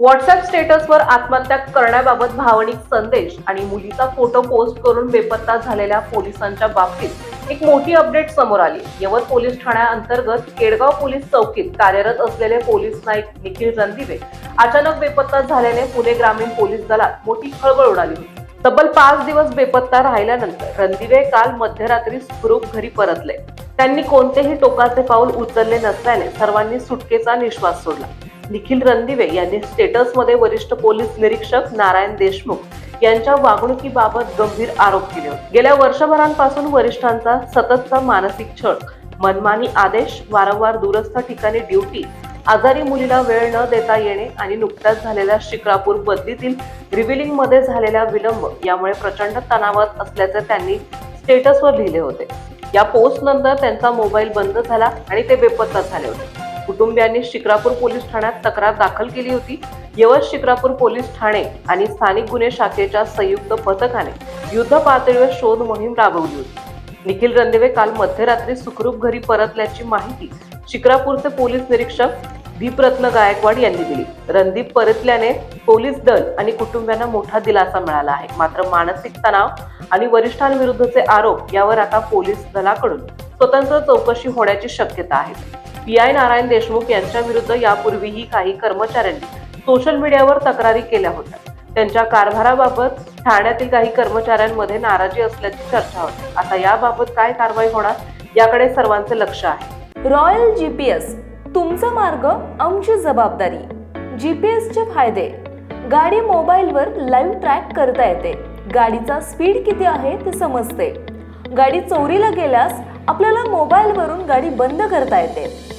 WhatsApp स्टेटसवर आत्महत्या करण्याबाबत भावनिक संदेश आणि मुलीचा फोटो पोस्ट करून बेपत्ता झालेल्या पोलिसांच्या बाबतीत एक मोठी अपडेट समोर आली. यवत पोलीस ठाण्याअंतर्गत केडगाव पोलीस चौकीत कार्यरत असलेले पोलीस नाईक निखिल रणदिवे अचानक बेपत्ता झाल्याने पुणे ग्रामीण पोलीस दलात मोठी खळबळ उडाली होती. तब्बल पाच दिवस बेपत्ता राहिल्यानंतर रणदिवे काल मध्यरात्री सुखरूप घरी परतले. त्यांनी कोणतेही टोकाचे पाऊल उचलले नसल्याने सर्वांनी सुटकेचा निश्वास सोडला. निखिल रणदिवे यांनी स्टेटसमध्ये वरिष्ठ पोलीस निरीक्षक नारायण देशमुख यांच्या वागणुकीबाबत गंभीर आरोप केले होते. गेल्या वर्षभरांपासून वरिष्ठांचा सततचा मानसिक छळ मनमानी आदेश वारंवार दूरस्थ ठिकाणी ड्युटी आजारी मुलीला वेळ न देता येणे आणि नुकत्याच झालेल्या शिक्रापूर बदलीतील रिव्हिलिंगमध्ये झालेला विलंब यामुळे प्रचंड तणावात असल्याचे त्यांनी स्टेटसवर लिहिले होते. या पोस्ट नंतर त्यांचा मोबाईल बंद झाला आणि ते बेपत्ता झाले होते. कुटुंबियांनी शिक्रापूर पोलीस ठाण्यात तक्रार दाखल केली होती. यवत शिक्रापूर पोलीस ठाणे आणि स्थानिक गुन्हे शाखेच्या संयुक्त पथकाने युद्ध पातळीवर शोध मोहीम राबवली होती. निखिल रणदिवे काल मध्यरात्री सुखरूप घरी परतल्याची माहिती शिक्रापूरचे पोलीस निरीक्षक दीपरत्न गायकवाड यांनी दिली. रणदीप परतल्याने पोलीस दल आणि कुटुंबियांना मोठा दिलासा मिळाला आहे. मात्र मानसिक तणाव आणि वरिष्ठांविरुद्धचे आरोप यावर आता पोलीस दलाकडून स्वतंत्र चौकशी होण्याची शक्यता आहे. पी आय नारायण देशमुख यांच्या विरुद्ध यापूर्वीही काही कर्मचाऱ्यांनी सोशल मीडियावर तक्रारी केल्या होत्या. त्यांच्या कारभाराबाबत ठाण्यातील काही कर्मचाऱ्यांमध्ये नाराजी असल्याची चर्चा होती. आता याबाबत काय कारवाई होणार याकडे सर्वांचे लक्ष आहे. रॉयल जी पी एस तुमचा मार्ग आमची जबाबदारी. जी पी एसचे फायदे. गाडी मोबाईलवर लाईव्ह ट्रॅक करता येते. गाडीचा स्पीड किती आहे ते समजते. गाडी चोरीला गेल्यास आपल्याला मोबाईलवरून गाडी बंद करता येते.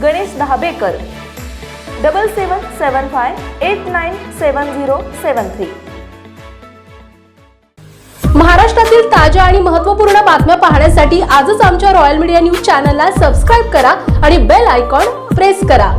Ganesh Dhabekar double seven seven five eight nine seven zero seven three महाराष्ट्रातील ताज्या आणि महत्त्वपूर्ण बातम्या पाहण्यासाठी आजच आमच्या रॉयल मीडिया न्यूज चॅनलला सबस्क्राईब करा आणि बेल आयकॉन प्रेस करा.